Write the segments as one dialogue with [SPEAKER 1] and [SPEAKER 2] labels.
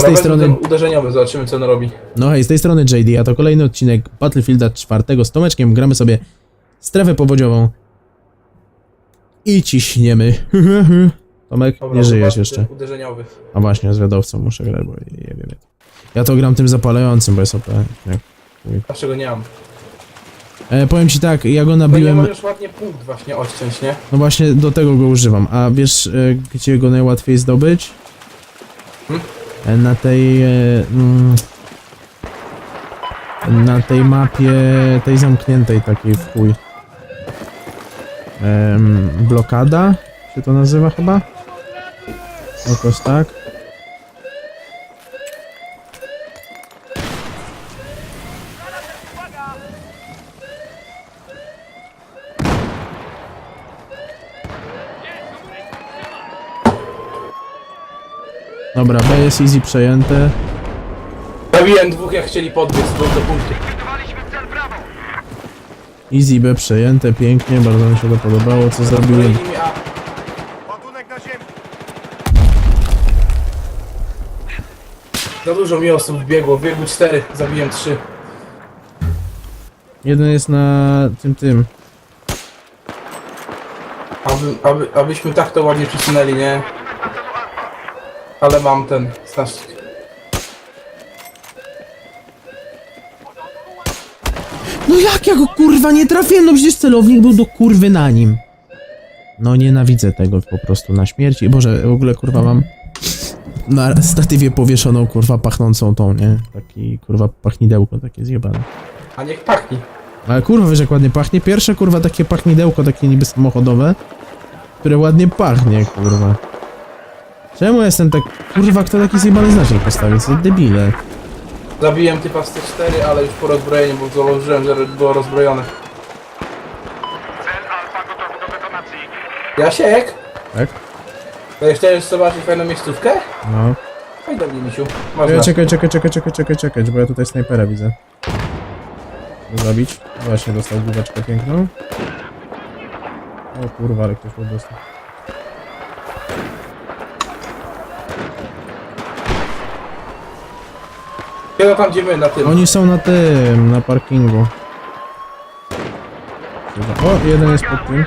[SPEAKER 1] z tej strony...
[SPEAKER 2] uderzeniowy, zobaczymy co on robi.
[SPEAKER 1] No hej, z tej strony JD, a to kolejny odcinek Battlefielda 4 z Tomeczkiem. Gramy sobie strefę powodziową. I ciśniemy. Tomek,
[SPEAKER 2] Dobra,
[SPEAKER 1] nie żyjesz jeszcze.
[SPEAKER 2] Uderzeniowy.
[SPEAKER 1] A właśnie, z wiadowcą muszę grać, bo nie wiem. Ja to gram tym zapalającym, bo jest OP. Nie.
[SPEAKER 2] Dlaczego nie mam?
[SPEAKER 1] E, powiem ci tak, ja go
[SPEAKER 2] nie
[SPEAKER 1] nabiłem...
[SPEAKER 2] możesz ładnie punkt właśnie odciąć, nie?
[SPEAKER 1] No właśnie do tego go używam. A wiesz, e, gdzie go najłatwiej zdobyć?
[SPEAKER 2] Hmm?
[SPEAKER 1] Na tej. E, mm, na tej mapie, tej zamkniętej takiej w chuj. Blokada? Się to nazywa chyba? Jakoś tak. Dobra, B jest easy przejęte.
[SPEAKER 2] Zabiłem dwóch jak chcieli podbiec, bo do punktu.
[SPEAKER 1] Easy B przejęte, pięknie, bardzo mi się to podobało, co zrobiłem.
[SPEAKER 2] Kolejni mi A.
[SPEAKER 3] Ładunek na ziemi.
[SPEAKER 2] Za dużo mi osób biegło, biegły cztery, zabiłem trzy.
[SPEAKER 1] Jeden jest na tym, tym.
[SPEAKER 2] Aby, aby, abyśmy tak to ładnie przysunęli, nie? Ale mam ten, znasz...
[SPEAKER 1] No jak ja go kurwa nie trafiłem? No przecież celownik był do kurwy na nim. No nienawidzę tego po prostu na śmierci. Boże, w ogóle kurwa mam na statywie powieszoną kurwa pachnącą tą, nie? Taki kurwa pachnidełko takie zjebane.
[SPEAKER 2] A niech pachnie.
[SPEAKER 1] Ale kurwa wiesz jak ładnie pachnie? Pierwsze kurwa takie pachnidełko takie niby samochodowe, które ładnie pachnie kurwa. Czemu jestem tak... Kurwa kto taki zjebany znacznik postawił? Co za debile.
[SPEAKER 2] Zabiłem typa z tych cztery, ale już po rozbrojeniu, bo założyłem, że było rozbrojone.
[SPEAKER 3] Cel Alfa gotowy do detonacji.
[SPEAKER 2] Jasiek?
[SPEAKER 1] Tak?
[SPEAKER 2] To chciałeś zobaczyć fajną miejscówkę?
[SPEAKER 1] No.
[SPEAKER 2] Chodź do mnie, misiu.
[SPEAKER 1] Czekaj,
[SPEAKER 2] Można.
[SPEAKER 1] czekaj, czekaj, czekaj, czekaj, czekaj, czekaj, bo ja tutaj snajpera widzę. Go Zabić. Właśnie dostał główeczkę piękną. O kurwa, ale ktoś już dostał.
[SPEAKER 2] Tam gdzie my, na tym?
[SPEAKER 1] Oni są na tym, na parkingu. O, jeden jest pod tym.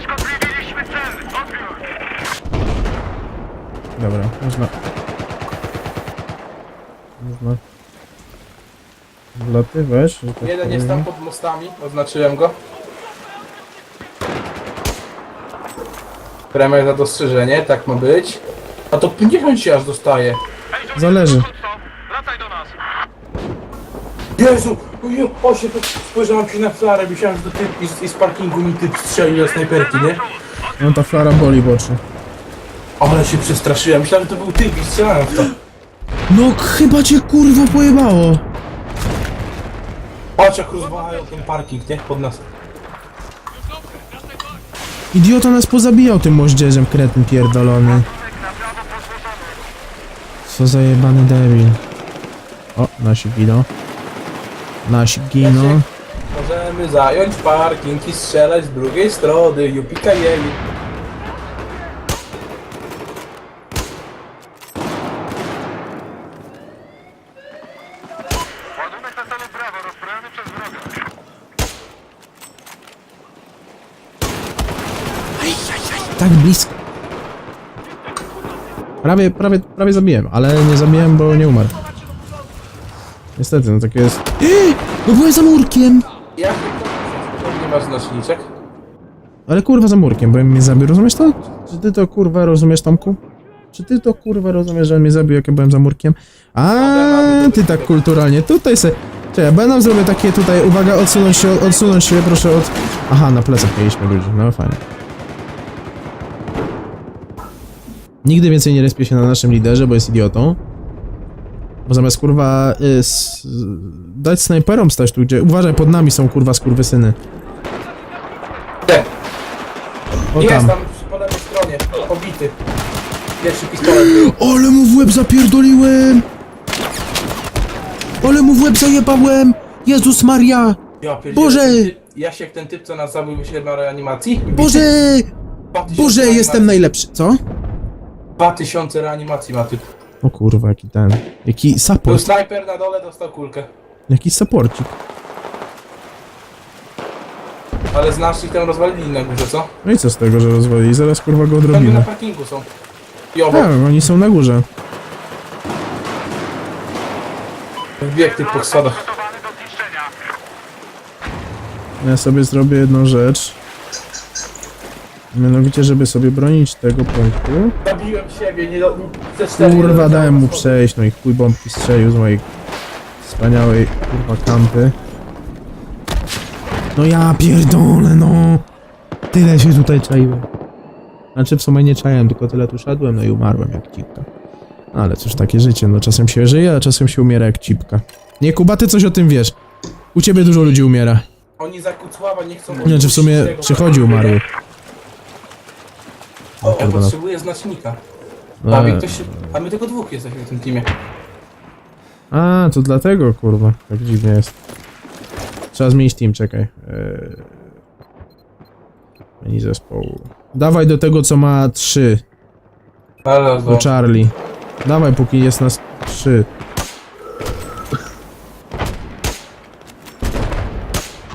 [SPEAKER 1] Dobra, można. Można. Wlatywać. że tak
[SPEAKER 2] Jeden jest
[SPEAKER 1] powiem.
[SPEAKER 2] tam pod mostami, oznaczyłem go. Premier za dostrzeżenie, tak ma być. A to 50 się aż dostaje.
[SPEAKER 1] Zależy.
[SPEAKER 2] Jezu! Jezu, O się, to spojrzałem się na flarę, myślałem, że to typ i z, i z parkingu mi typ strzelił ze snajperki, nie?
[SPEAKER 1] No ta flara boli w oczy.
[SPEAKER 2] Ale się przestraszyłem, myślałem, że to był typ i strzelałem w to.
[SPEAKER 1] No chyba cię kurwa pojebało.
[SPEAKER 2] Patrz jak rozwalają ten parking, nie? Pod nas.
[SPEAKER 1] Idiota nas pozabijał tym moździerzem, kretyn pierdolony. Co za jebany debil. O, nasi giną. Nasi giną.
[SPEAKER 2] Możemy zająć parking i strzelać z drugiej strony, Jupika jeli.
[SPEAKER 3] Ładunek na celu prawo, rozbrojony przez wroga.
[SPEAKER 1] Tak blisko. Prawie, prawie, prawie zabiłem, ale nie zabiłem, bo nie umarł. Niestety, no takie jest... No byłem za murkiem!
[SPEAKER 2] Jak to nie masz znaczniczek?
[SPEAKER 1] Ale kurwa za murkiem, bo on mnie zabił, rozumiesz to? Czy ty to kurwa rozumiesz, Tomku? Czy ty to kurwa rozumiesz, że on mnie zabił, jak ja byłem za murkiem? A ty tak kulturalnie, tutaj se... Czekaj, bo ja nam zrobię takie tutaj, uwaga, odsunąć się, odsunąć się, proszę od... Aha, na plecach mieliśmy ludzi, no fajnie. Nigdy więcej nie respię się na naszym liderze, bo jest idiotą. Bo zamiast kurwa y, s, dać snajperom stać tu, gdzie... Uważaj, pod nami są kurwa skurwysyny.
[SPEAKER 2] Nie,
[SPEAKER 1] O
[SPEAKER 2] jest
[SPEAKER 1] tam.
[SPEAKER 2] tam po lewej stronie, pobity. Pierwszy pistolet.
[SPEAKER 1] Ale mu w łeb zapierdoliłem! Ale mu w łeb zajebałem! Jezus Maria!
[SPEAKER 2] Ja pierdzielę,
[SPEAKER 1] Boże!
[SPEAKER 2] ten typ- Jasiek, ten typ, co nas zabił się na reanimacji?
[SPEAKER 1] Boże!
[SPEAKER 2] 2000
[SPEAKER 1] Boże,
[SPEAKER 2] reanimacji.
[SPEAKER 1] jestem najlepszy. Co?
[SPEAKER 2] 2000 reanimacji ma typ.
[SPEAKER 1] O kurwa, jaki ten. Jaki
[SPEAKER 2] Był
[SPEAKER 1] support.
[SPEAKER 2] snajper na dole, dostał kulkę.
[SPEAKER 1] Jakiś supporcik.
[SPEAKER 2] Ale znasz ich tam rozwalili na górze, co?
[SPEAKER 1] No i co z tego, że rozwalili? Zaraz kurwa go
[SPEAKER 2] Tam na parkingu są. I obok,
[SPEAKER 1] Tak, oni są na górze.
[SPEAKER 2] wbieg tych po schodach.
[SPEAKER 3] Gotowany do zniszczenia.
[SPEAKER 1] Ja sobie zrobię jedną rzecz. Mianowicie, żeby sobie bronić tego punktu.
[SPEAKER 2] Zabiłem siebie, nie do... nie
[SPEAKER 1] Kurwa, dałem mu przejść, no i chuj bombki strzelił z mojej wspaniałej kurwa kampy. No ja pierdolę, no! Tyle się tutaj czaiłem. Znaczy w sumie nie czaiłem, tylko tyle tu szedłem, no i umarłem jak cipka. Ale cóż, takie życie, no czasem się żyje, a czasem się umiera jak cipka. Nie, Kuba, ty coś o tym wiesz. U ciebie dużo ludzi umiera.
[SPEAKER 2] Oni za Kucława nie chcą...
[SPEAKER 1] Znaczy w sumie przychodzi umarły.
[SPEAKER 2] O, ja
[SPEAKER 1] Kurwa.
[SPEAKER 2] potrzebuję znacznika. A,
[SPEAKER 1] E,
[SPEAKER 2] my ktoś... A my tylko dwóch jesteśmy w tym teamie.
[SPEAKER 1] A, to dlatego, kurwa, tak dziwnie jest. Trzeba zmienić team, czekaj. Eee... Menu zespołu. Dawaj do tego, co ma 3,
[SPEAKER 2] Ale
[SPEAKER 1] do
[SPEAKER 2] do...
[SPEAKER 1] Charlie. Dawaj, póki jest nas 3.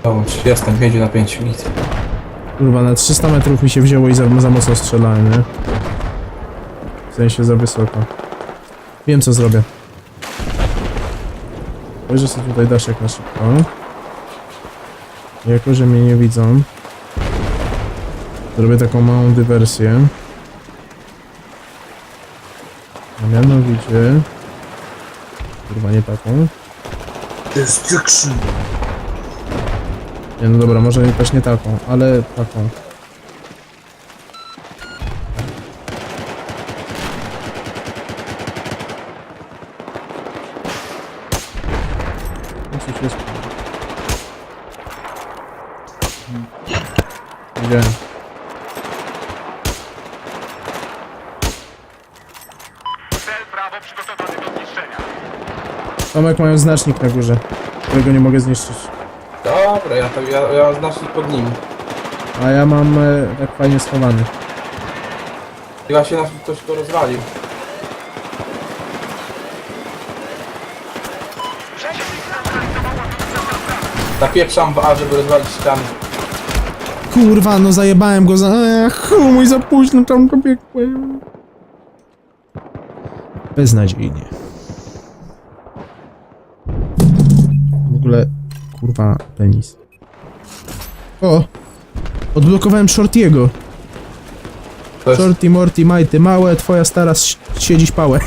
[SPEAKER 2] Dobra, jestem, 5 na 5, nic.
[SPEAKER 1] Kurwa, na 300 metrów mi się wzięło i za, za mocno strzelałem, nie? W sensie za wysoko. Wiem, co zrobię. Spojrzę sobie tutaj daszek na szybko. Jako, że mnie nie widzą, zrobię taką małą dywersję. A mianowicie... Kurwa, nie taką.
[SPEAKER 4] Destruction.
[SPEAKER 1] Nie, no dobra, może też nie taką, ale taką. Coś jest. Widziałem.
[SPEAKER 3] Cel prawo przygotowany do zniszczenia.
[SPEAKER 1] Tomek mają znacznik na górze, którego nie mogę zniszczyć.
[SPEAKER 2] Dobra, ja, to, ja, ja mam znacznik pod nim.
[SPEAKER 1] A ja mam e, tak fajnie schowany.
[SPEAKER 2] Ja się na ktoś to rozwalił. Napieprzam w A, żeby rozwalić ściany.
[SPEAKER 1] Kurwa, no zajebałem go za... Ech, mój za późno tam go biegłem. Beznadziejnie. Kurwa, penis. O! Odblokowałem Shortiego. Shorty, Morty, Majty, małe, twoja stara ś- siedzieć pałę.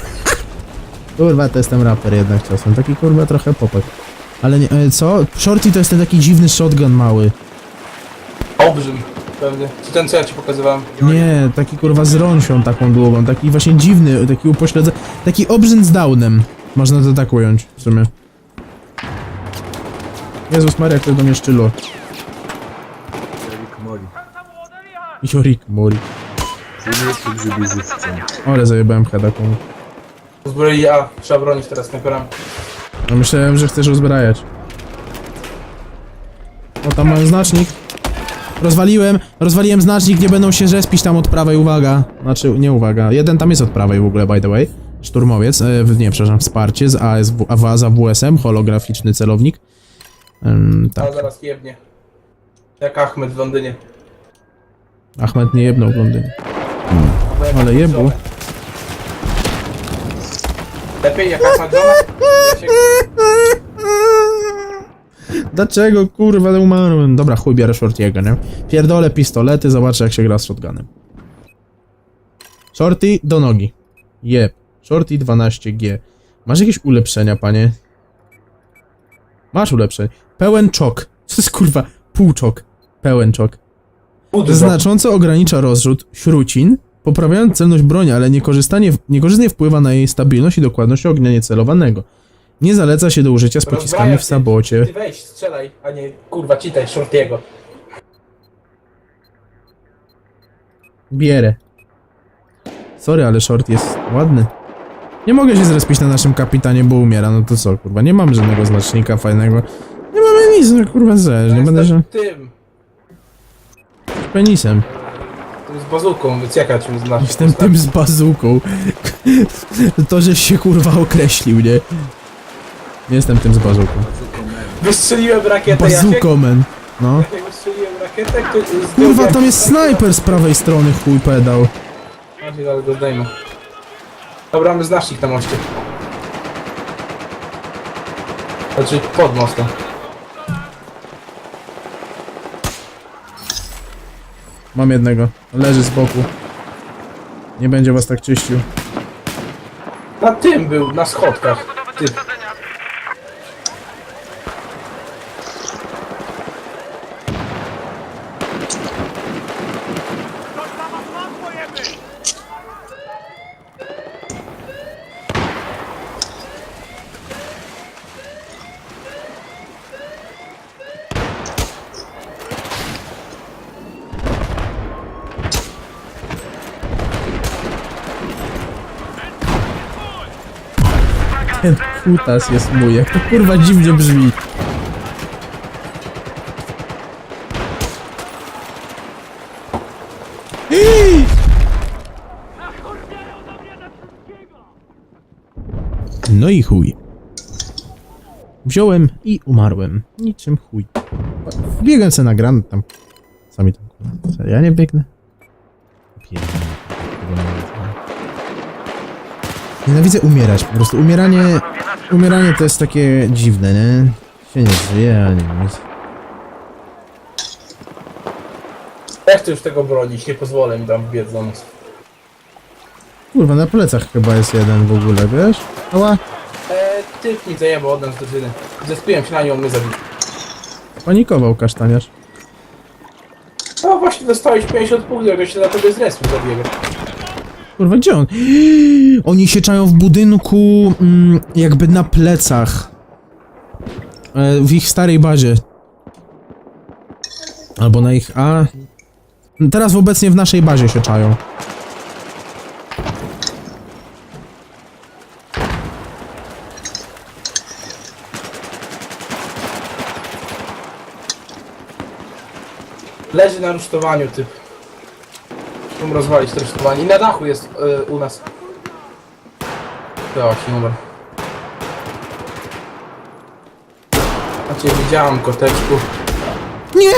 [SPEAKER 1] kurwa, to jestem raper jednak czasem. Taki kurwa trochę popek. Ale nie, e, co? Shorty to jest ten taki dziwny shotgun mały.
[SPEAKER 2] Olbrzym, pewnie. Czy ten, co ja ci pokazywałem?
[SPEAKER 1] Nie, taki kurwa z rąsią taką długą, taki właśnie dziwny, taki upośledzony, taki obrzęd z downem. Można to tak ująć, w sumie. Jezus Maria, kto do mnie szczylo.
[SPEAKER 4] Erik Moli.
[SPEAKER 1] Jorik,
[SPEAKER 4] żywcem.
[SPEAKER 1] Ale zajebałem heada komu.
[SPEAKER 2] Uzbroili A, trzeba bronić teraz snajperami.
[SPEAKER 1] No myślałem, że chcesz rozbrajać. O, tam mam znacznik. Rozwaliłem, rozwaliłem znacznik, nie będą się respić tam od prawej, uwaga. Znaczy, nie uwaga, jeden tam jest od prawej w ogóle, by the way. Szturmowiec, e, w- nie, przepraszam, wsparcie z ASW, AWA za WSM, holograficzny celownik. Ym,
[SPEAKER 2] A
[SPEAKER 1] tak,
[SPEAKER 2] zaraz jebnie. Jak Ahmed w Londynie.
[SPEAKER 1] Ahmed nie jebnął w Londynie.
[SPEAKER 2] Jak
[SPEAKER 1] Ale jebł.
[SPEAKER 2] Lepiej jak Ahmed się...
[SPEAKER 1] Dlaczego kurwa umarłem? Dobra, chuj, bierę Shortiego, nie? Pierdolę pistolety, zobaczę jak się gra z shotgunem. Shorty do nogi. Jeb. Shorty 12G. Masz jakieś ulepszenia, panie? Masz ulepszenie. Pełen czok. Co to jest kurwa? Półczok. Pełen czok. Znacząco ogranicza rozrzut śrucin, poprawiając celność broni, ale niekorzystanie, niekorzystnie wpływa na jej stabilność i dokładność ognia niecelowanego. Nie zaleca się do użycia z pociskami w sabocie.
[SPEAKER 2] Ty weź, strzelaj, a nie kurwa, czytaj Shortiego.
[SPEAKER 1] Bierę. Sorry, ale short jest ładny. Nie mogę się zrespić na naszym kapitanie, bo umiera. No to co, kurwa, nie mam żadnego znacznika fajnego. Nie mamy nic, no kurwa, zależy, nie będę się
[SPEAKER 2] tym,
[SPEAKER 1] penisem.
[SPEAKER 2] tym z bazuką, więc jaka czym znasz?
[SPEAKER 1] Jestem tym z bazuką. To, żeś się kurwa określił, nie? Nie jestem tym z bazuką.
[SPEAKER 2] Wystrzeliłem rakietę, Jasiek.
[SPEAKER 1] Bazukomen. No.
[SPEAKER 2] Jak wystrzeliłem rakietę, to...
[SPEAKER 1] Kurwa, tam jest snajper z prawej strony, chuj pedał.
[SPEAKER 2] Chodź, go zdejmę. Dobra, my znasz ich na moście. Znaczy pod mostem.
[SPEAKER 1] Mam jednego. Leży z boku. Nie będzie was tak czyścił.
[SPEAKER 2] Na tym był, na schodkach. Ty.
[SPEAKER 1] Ten kutas jest mój, jak to kurwa dziwnie brzmi. No i chuj. Wziąłem i umarłem. Niczym chuj. Wbiegłem se na granat tam. Sami tam. Serio, Ja nie biegnę. Nienawidzę umierać, po prostu umieranie... Umieranie to jest takie dziwne, nie? Się nie żyje, ale nie nic.
[SPEAKER 2] Jak ty już tego bronić? Nie pozwolę mi tam nas.
[SPEAKER 1] Kurwa, na plecach chyba jest jeden w ogóle, wiesz? Ała,
[SPEAKER 2] Eee, typ mi zajebał od nas drużyny. Zespiłem się na nią, my zabił.
[SPEAKER 1] panikował kasztaniarz.
[SPEAKER 2] No właśnie dostałeś 50 punktów, jak się na tobie z respu zabiega.
[SPEAKER 1] Kurwa, gdzie on? Oni się czają w budynku, mm, jakby na plecach. E, w ich starej bazie. Albo na ich A. Teraz obecnie w naszej bazie się czają.
[SPEAKER 2] Leży na rusztowaniu typ. Chcą rozwalić rusztowanie. I na dachu jest e, u nas. To właśnie numer. A cię widziałam, koteczku.
[SPEAKER 1] Nie!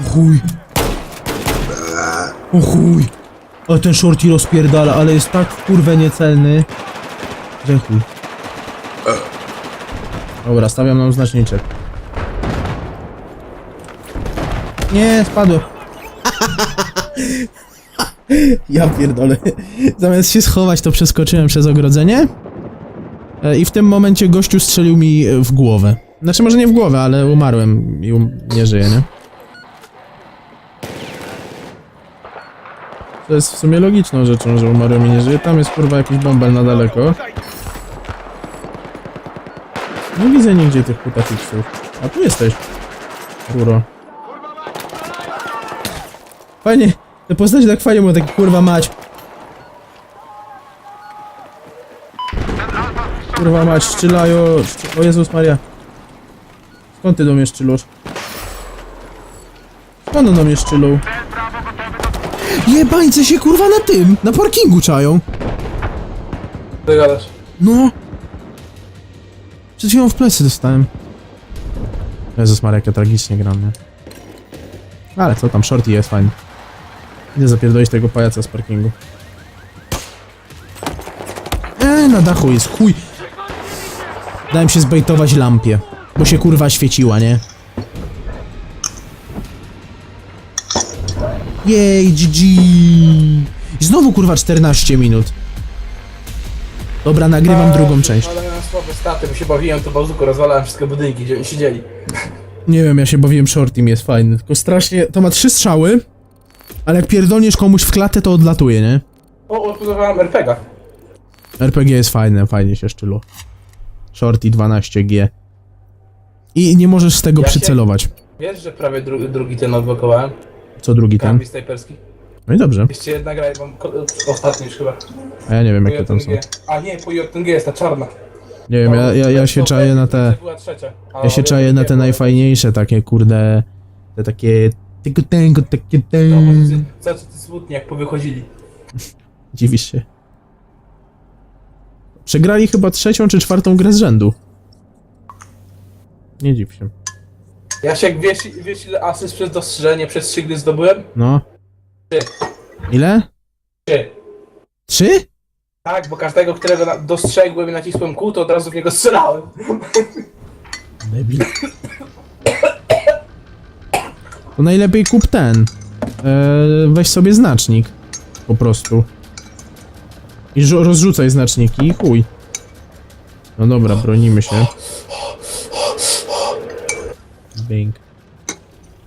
[SPEAKER 1] O chuj. O chuj. O ten shorty rozpierdala, ale jest tak kurwę niecelny. Że chuj. Dobra, stawiam nam znaczniczek. Nie, spadłem. ja pierdolę. Zamiast się schować, to przeskoczyłem przez ogrodzenie. E, I w tym momencie gościu strzelił mi e, w głowę. Znaczy może nie w głowę, ale umarłem i um nie żyję, nie? To jest w sumie logiczną rzeczą, że umarłem i nie żyję. Tam jest kurwa jakiś bąbel na daleko. Nie widzę nigdzie tych kutafiksów. A tu jesteś. Kuro. Fajnie. Te postacie tak fajnie mówią, taki kurwa mać. Kurwa mać, szczylajo. szczy- O Jezus Maria. Skąd ty do mnie szczylusz? Skąd on do mnie szczyluł? Jebańce się kurwa na tym, na parkingu czają.
[SPEAKER 2] Co gadasz?
[SPEAKER 1] No. Przed chwilą w plecy dostałem. Jezus Maria, jak ja tragicznie gram, nie? Ale co tam, shorty jest fajny. Idę zapierdolić tego pajaca z parkingu. Eee, na dachu jest chuj. Dałem się zbejtować lampie, bo się kurwa świeciła, nie? Jej, GG. I znowu kurwa 14 minut. Dobra, nagrywam drugą część.
[SPEAKER 2] Ale miałem słabe staty, bo się bawiłem, to bazuko rozwalałem wszystkie budynki, gdzie oni siedzieli.
[SPEAKER 1] Nie wiem, ja się bawiłem shortim, jest fajny. Tylko strasznie. To ma trzy strzały, ale jak pierdolniesz komuś w klatę, to odlatuje, nie?
[SPEAKER 2] O, odbudowałem RPGa.
[SPEAKER 1] RPG jest fajne, fajnie się szczylu. Shorty 12G. I nie możesz z tego
[SPEAKER 2] Ja się-
[SPEAKER 1] przycelować.
[SPEAKER 2] Wiesz, że prawie dru drugi ten odblokowałem?
[SPEAKER 1] Co drugi ten?
[SPEAKER 2] Kambi snajperski.
[SPEAKER 1] No i dobrze.
[SPEAKER 2] Jeszcze jedna gra, ja mam ko- ostatni już chyba.
[SPEAKER 1] A ja nie wiem,
[SPEAKER 2] Po
[SPEAKER 1] jakie tam są.
[SPEAKER 2] A nie, po JTG jest ta czarna.
[SPEAKER 1] Nie wiem, ja, ja, ja się czaję na te.
[SPEAKER 2] Była trzecia. A
[SPEAKER 1] Ja się czaję na te najfajniejsze, takie kurde. Te takie... Tylko tęgo, takie
[SPEAKER 2] No, co co ty smutnie jak powychodzili.
[SPEAKER 1] Dziwisz się. Przegrali chyba trzecią czy czwartą grę z rzędu. Nie dziw się.
[SPEAKER 2] Jasiek, wiesz, wiesz ile asyst przez dostrzeżenie przez trzy gry zdobyłem?
[SPEAKER 1] No.
[SPEAKER 2] Trzy.
[SPEAKER 1] Ile?
[SPEAKER 2] Trzy.
[SPEAKER 1] Trzy?
[SPEAKER 2] Tak, bo każdego, którego na- dostrzegłem i nacisłem kół, to od razu w niego strzelałem.
[SPEAKER 1] Debil. To najlepiej kup ten. Eee, weź sobie znacznik. Po prostu. I rzu- rozrzucaj znaczniki i chuj. No dobra, bronimy się. Bing.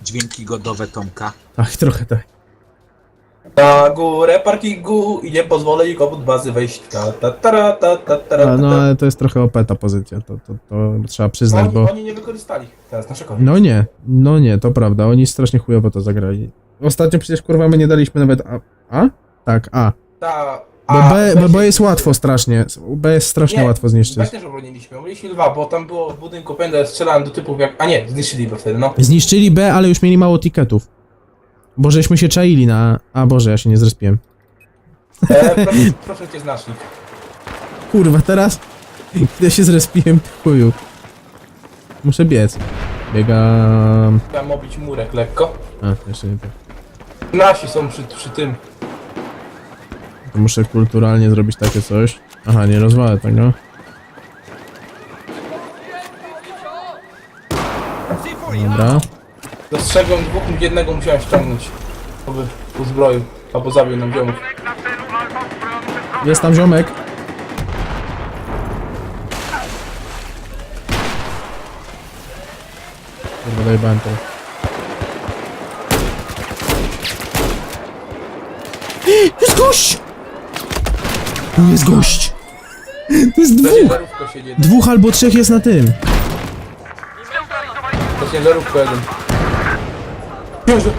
[SPEAKER 4] Dźwięki godowe Tomka.
[SPEAKER 1] Ach, trochę tak.
[SPEAKER 2] Na górę parkingu i nie pozwolę nikomu z bazy wejść. Ta, ta, ta, ta, ta, ta,
[SPEAKER 1] A,
[SPEAKER 2] ta,
[SPEAKER 1] no
[SPEAKER 2] ta.
[SPEAKER 1] ale to jest trochę OP ta pozycja, to, to, to trzeba przyznać,
[SPEAKER 2] Oni,
[SPEAKER 1] bo...
[SPEAKER 2] oni nie wykorzystali teraz nasze kody.
[SPEAKER 1] No nie, no nie, to prawda, oni strasznie chujowo to zagrali. Ostatnio przecież kurwa my nie daliśmy nawet A? A? Tak, A.
[SPEAKER 2] Ta,
[SPEAKER 1] Bo
[SPEAKER 2] a,
[SPEAKER 1] B,
[SPEAKER 2] weź-
[SPEAKER 1] bo jest łatwo strasznie, B jest strasznie
[SPEAKER 2] Nie,
[SPEAKER 1] łatwo zniszczyć.
[SPEAKER 2] Weź też obroniliśmy. Obroniliśmy dwa, bo tam było w budynku pędę strzelałem do typów jak... A nie, zniszczyli go wtedy, no.
[SPEAKER 1] Zniszczyli B, ale już mieli mało tiketów. Bo żeśmy się czaili na... A Boże, ja się nie zrespiłem.
[SPEAKER 2] E, proszę, proszę cię znacznik.
[SPEAKER 1] Kurwa, teraz... Kiedy się zrespiłem, chuju. Muszę biec. Biegam...
[SPEAKER 2] Chciałem obić murek lekko.
[SPEAKER 1] A, jeszcze nie tak.
[SPEAKER 2] Nasi są przy, przy tym.
[SPEAKER 1] To muszę kulturalnie zrobić takie coś. Aha, nie rozwalę tego. Dobra.
[SPEAKER 2] Dostrzegłem dwóch jednego musiałem ściągnąć. Aby uzbroił. Albo zabił nam ziomów.
[SPEAKER 1] Jest tam ziomek. Kurwa, dojebałem to. Jest gość! Tu jest gość! To jest dwóch!
[SPEAKER 2] ciężarówko siedzi jeden.
[SPEAKER 1] Dwóch albo trzech jest na tym.
[SPEAKER 2] To ciężarówko jeden. Jezu!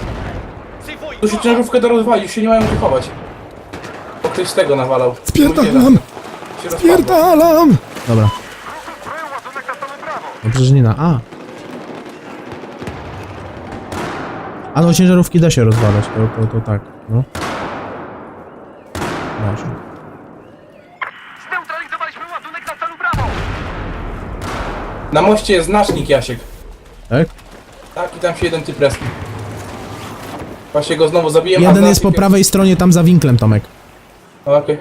[SPEAKER 2] Tu się ciężarówkę do rozwali, już się nie mają gdzie chować. To ktoś z tego nawalał.
[SPEAKER 1] Spierdalam!
[SPEAKER 2] Się rozpadło.
[SPEAKER 1] Pierdalam! Dobra, dobrze, że nie na A. A no ciężarówki da się rozwalać, to, to, to tak, no. Właśnie.
[SPEAKER 3] Zneutralizowaliśmy ładunek na celu.
[SPEAKER 2] Na moście jest znacznik Jasiek.
[SPEAKER 1] Tak?
[SPEAKER 2] Tak, i tam się jeden typ respi. Właśnie go znowu zabiję.
[SPEAKER 1] Jeden jest po prawej stronie, tam za winklem, Tomek.
[SPEAKER 2] Okej.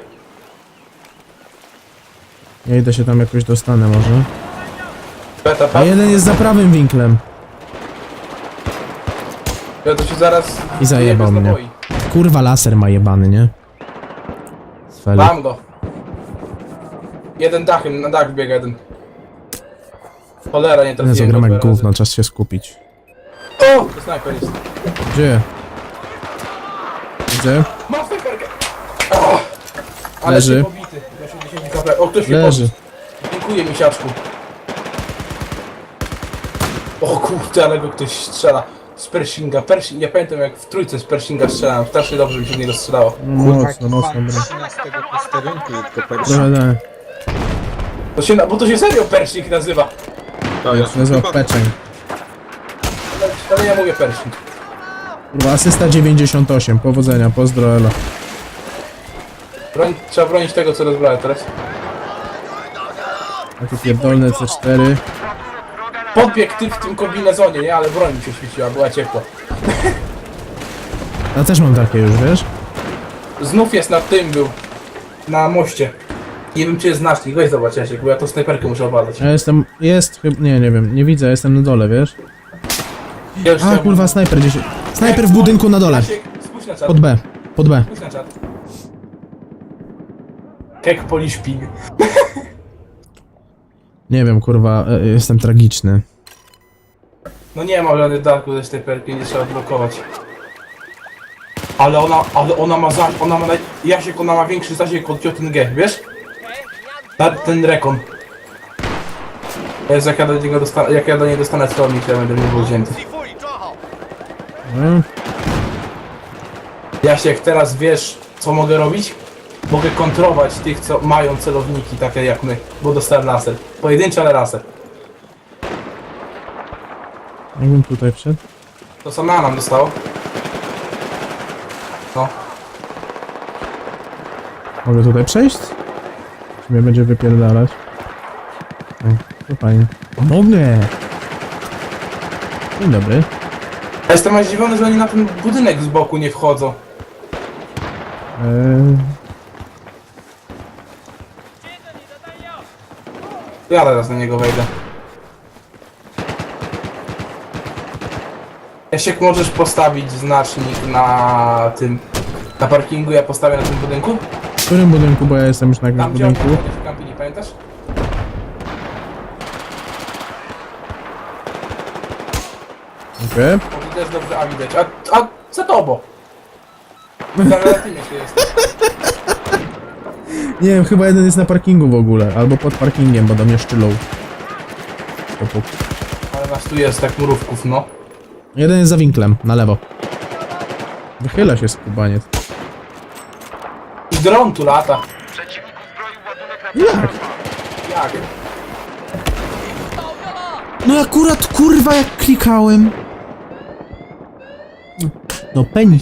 [SPEAKER 1] Ja idę się tam jakoś dostanę może.
[SPEAKER 2] Beta,
[SPEAKER 1] A jeden jest za prawym winklem.
[SPEAKER 2] Ja to się zaraz...
[SPEAKER 1] I zajebał mnie.
[SPEAKER 2] naboi.
[SPEAKER 1] Kurwa, laser ma jebany, nie? Sfeli.
[SPEAKER 2] Mam go. Jeden dachem, na dach biega jeden. Cholera, nie trafiłem.
[SPEAKER 1] zagram
[SPEAKER 2] go
[SPEAKER 1] jak
[SPEAKER 2] dwa razy.
[SPEAKER 1] gówno, czas się skupić.
[SPEAKER 2] O! To snajper jest.
[SPEAKER 1] Gdzie? Gdzie?
[SPEAKER 2] Mam snajperkę! O! Ale
[SPEAKER 1] Leży.
[SPEAKER 2] się pobity. Ja się 10 kropel. O, ktoś mnie
[SPEAKER 1] Leży.
[SPEAKER 2] podniósł. Dziękuję, misiaczku. O kurde, ale go ktoś strzela. Z Pershinga. Pershing, ja pamiętam jak w trójce z Pershinga strzelałem. Strasznie dobrze mi się w niego strzelało.
[SPEAKER 1] Mocno, mocno, bro.
[SPEAKER 4] 13 posterunku tylko pierwszy.
[SPEAKER 1] Trochę tak.
[SPEAKER 2] To się, na- bo to się serio Pershing nazywa.
[SPEAKER 4] To ja
[SPEAKER 1] się nazywa peczeń.
[SPEAKER 2] Ale, ale ja mówię Pershing.
[SPEAKER 1] Kurwa, asysta 98, powodzenia, pozdro Elo.
[SPEAKER 2] Broń, trzeba bronić tego, co rozbrałem teraz.
[SPEAKER 1] Tu pierdolne C4.
[SPEAKER 2] Podbiegł ty w tym kombinezonie, nie? Ale broń mi się świeciła, była ciepła.
[SPEAKER 1] Ja też mam takie już, wiesz?
[SPEAKER 2] Znów jest na tym był. Na moście. Nie wiem czy jest znacznik, weź zobacz Jasiek, bo ja tą snajperkę muszę obalać.
[SPEAKER 1] Ja jestem, jest chyba, nie, nie wiem, nie widzę, jestem na dole, wiesz?
[SPEAKER 2] Ja już
[SPEAKER 1] A
[SPEAKER 2] chciałem-
[SPEAKER 1] kurwa, snajper gdzieś. Snajper w budynku na dole.
[SPEAKER 2] Spójrz na czat,
[SPEAKER 1] Pod B, pod B.
[SPEAKER 2] spójrz na czat. Kek poliszpig.
[SPEAKER 1] Nie wiem, kurwa, e, jestem tragiczny.
[SPEAKER 2] No nie ma żadnych darku ze snajperki, nie trzeba blokować. Ale ona, ale ona ma za, ona ma, naj... Jasiek, ona ma większy zasięg od Jotun G, wiesz? Ta, ten rekon. Jest jak ja do niego dostanę, jak ja do niej dostanę celownik, to ja będę nie wzięty.
[SPEAKER 1] No,
[SPEAKER 2] Jasiek, teraz wiesz, co mogę robić? Mogę kontrolować tych, co mają celowniki takie jak my, bo dostałem laser. Pojedynczy, ale laser.
[SPEAKER 1] jakbym tutaj wszedł.
[SPEAKER 2] To sama nam dostało. No.
[SPEAKER 1] Mogę tutaj przejść? Czy mnie będzie wypierdalać? O, to fajnie. Mogę! Dzień dobry.
[SPEAKER 2] Ja jestem aż zdziwiony, że oni na ten budynek z boku nie wchodzą.
[SPEAKER 1] Eee,
[SPEAKER 2] Ja teraz na niego wejdę. Jasiek, możesz postawić znacznik na tym... Na parkingu, ja postawię na tym budynku?
[SPEAKER 1] w którym budynku, bo ja jestem już na jakimś
[SPEAKER 2] Tam gdzie oni
[SPEAKER 1] budynku.
[SPEAKER 2] w kampini, pamiętasz?
[SPEAKER 1] Okej.
[SPEAKER 2] Bo widać dobrze, a widać. A, a! Tam na tym jeszcze jest.
[SPEAKER 1] Nie wiem, chyba jeden jest na parkingu w ogóle, albo pod parkingiem, bo do mnie szczylą.
[SPEAKER 2] Ale nas tu jest tak murówków, no.
[SPEAKER 1] Jeden jest za winklem, na lewo. Wychyla się skubaniec.
[SPEAKER 2] I dron tu lata.
[SPEAKER 3] Przeciwnik uzbroił ładunek na
[SPEAKER 1] Jak?
[SPEAKER 2] Jak?
[SPEAKER 1] No akurat kurwa jak klikałem. No peni.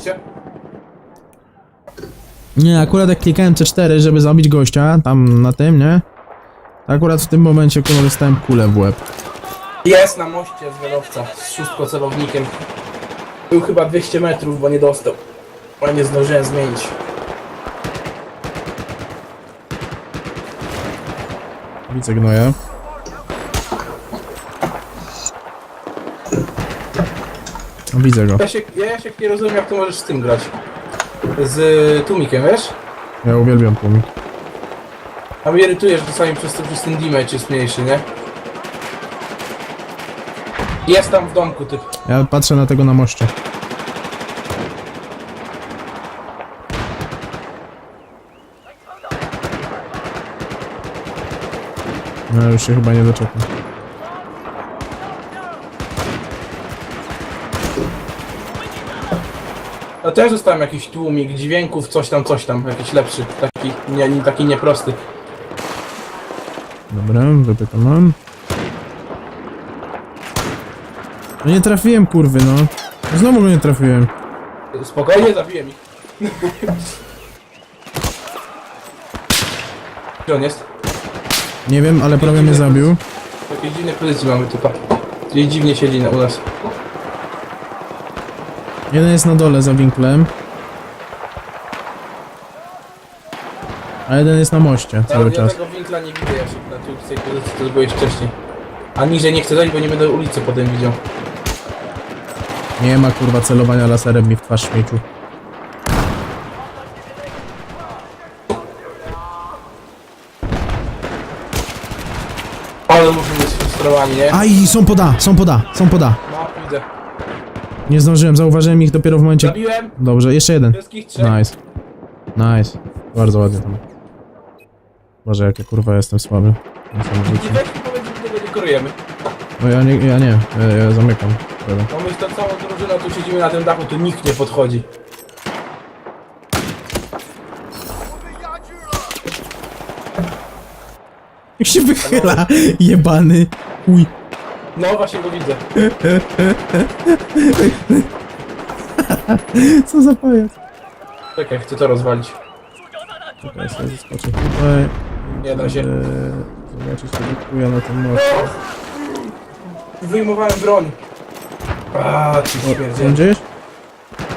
[SPEAKER 1] Nie, akurat jak klikałem C4, żeby zabić gościa, tam na tym, nie? Akurat w tym momencie kurwa dostałem kulę w łeb.
[SPEAKER 2] Jest na moście z wylowca z szóstkocelownikiem. Był chyba 200 metrów, bo nie dostał. Bo nie zdążyłem zmienić.
[SPEAKER 1] Widzę gnoja. Widzę go.
[SPEAKER 2] Ja się, ja się nie rozumiem, jak to możesz z tym grać. Z y, tłumikiem, wiesz?
[SPEAKER 1] Ja uwielbiam tłumik.
[SPEAKER 2] A mnie irytuje, że czasami przez, to, przez ten damage jest mniejszy, nie? Jest tam w domku typ.
[SPEAKER 1] Ja patrzę na tego na moście. No już się chyba nie doczekam.
[SPEAKER 2] A też dostałem jakiś tłumik dźwięków, coś tam, coś tam, jakiś lepszy, taki, nie, nie, taki nieprosty.
[SPEAKER 1] Dobra, wypy to mam. No nie trafiłem kurwy no. Znowu go nie trafiłem.
[SPEAKER 2] Spokojnie, zabiłem ich. Gdzie on jest?
[SPEAKER 1] Nie wiem, ale prawie mnie zabił.
[SPEAKER 2] W jakiej dziwnej pozycji mamy typa. Dziwnie siedzi na, u nas.
[SPEAKER 1] Jeden jest na dole za winklem. A jeden jest na moście cały
[SPEAKER 2] ja
[SPEAKER 1] czas.
[SPEAKER 2] tego winkla nie widzę jeszcze na tu, w tej pozycji, to byłeś wcześniej. A niżej nie chcę dojść, bo nie będę ulicy potem widział.
[SPEAKER 1] Nie ma kurwa celowania laserem mi w twarz śmieciu.
[SPEAKER 2] Ale muszę być sfrustrowani, nie?
[SPEAKER 1] Aj, są poda, są poda, są poda. Nie zdążyłem, zauważyłem ich dopiero w momencie...
[SPEAKER 2] Zabiłem
[SPEAKER 1] Dobrze, jeszcze jeden.
[SPEAKER 2] wszystkich trzech.
[SPEAKER 1] Nice. Nice. Bardzo ładnie tam. Boże, jakie kurwa jestem słaby.
[SPEAKER 2] I weź mi powiedz, że tego.
[SPEAKER 1] No ja nie, ja nie, ja, ja zamykam. Dobra.
[SPEAKER 2] No my tą całą drużyną tu siedzimy na tym dachu, tu nikt nie podchodzi.
[SPEAKER 1] Jak się wychyla, jebany. Uj.
[SPEAKER 2] No właśnie go widzę.
[SPEAKER 1] Co za pajac.
[SPEAKER 2] Czekaj, chcę to rozwalić.
[SPEAKER 1] Czekaj, sobie zeskoczę tutaj.
[SPEAKER 2] Nie da się.
[SPEAKER 1] Eee, zobaczyć, co wykuję na tym moście.
[SPEAKER 2] Wyjmowałem broń. A, ci
[SPEAKER 1] Są
[SPEAKER 2] śmierdzie.
[SPEAKER 1] gdzieś?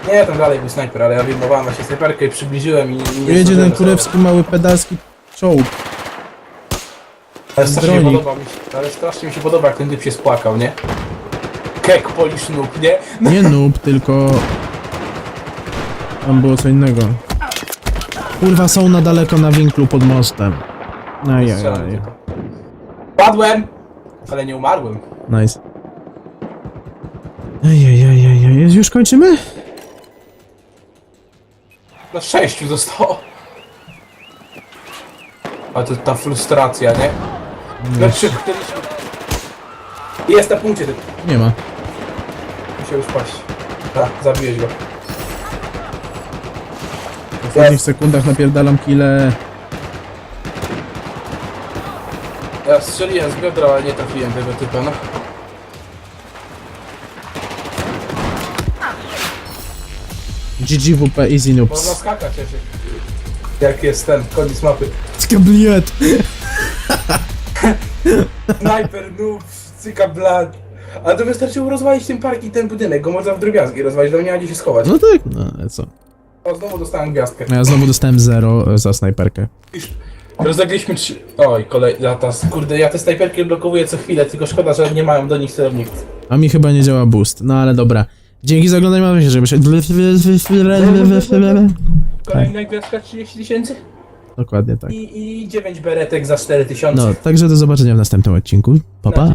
[SPEAKER 2] Nie, tam dalej był snajper, ale ja wyjmowałem właśnie snajperkę i przybliżyłem i... i nie
[SPEAKER 1] jedzie
[SPEAKER 2] zdążyłem
[SPEAKER 1] ten kurewski mały pedalski czołg.
[SPEAKER 2] Ale strasznie
[SPEAKER 1] dronik.
[SPEAKER 2] podoba mi się, ale strasznie mi się podoba, jak ten typ się spłakał, nie? Kek polisz noob, nie?
[SPEAKER 1] Nie noob, tylko... Tam było co innego. Kurwa, są na daleko na winklu pod mostem. Ajajaj.
[SPEAKER 2] Strzelam tylko. Padłem! Ale nie umarłem.
[SPEAKER 1] Nice. Ajajajajaj, już kończymy?
[SPEAKER 2] Na sześciu zostało. A to ta frustracja, nie? Znaczy, chcieliśmy... Jest na punkcie, typ.
[SPEAKER 1] Nie ma.
[SPEAKER 2] Musiał już paść. Tak, zabiłeś go.
[SPEAKER 1] W ostatnich sekundach napierdalam kile.
[SPEAKER 2] Ja strzeliłem z biodra, ale nie trafiłem tego typa, no.
[SPEAKER 1] GGWP Easy
[SPEAKER 2] Można
[SPEAKER 1] Noobs.
[SPEAKER 2] skakać. Jak jest ten, koniec mapy.
[SPEAKER 1] Skabliet!
[SPEAKER 2] Sniper, noob, cyka blad. Ale to wystarczyło rozwalić ten park i ten budynek, go można w drobiazgi rozwalić, tam nie ma gdzie się schować.
[SPEAKER 1] No tak, no ale co.
[SPEAKER 2] O, znowu dostałem gwiazdkę.
[SPEAKER 1] No ja znowu dostałem 0 za snajperkę.
[SPEAKER 2] Rozegliśmy trzy... Oj, kolej, ja ta, kurde, ja te snajperki odblokowuję co chwilę, tylko szkoda, że nie mają do nich celowników.
[SPEAKER 1] A mi chyba nie działa boost. No ale dobra. Dzięki za oglądanie, mam nadzieję, żeby się...
[SPEAKER 2] Kolejna gwiazdka 30 tysięcy
[SPEAKER 1] Dokładnie tak.
[SPEAKER 2] i, i 9 beretek za 4 tysiące.
[SPEAKER 1] No, także do zobaczenia w następnym odcinku. Pa, pa.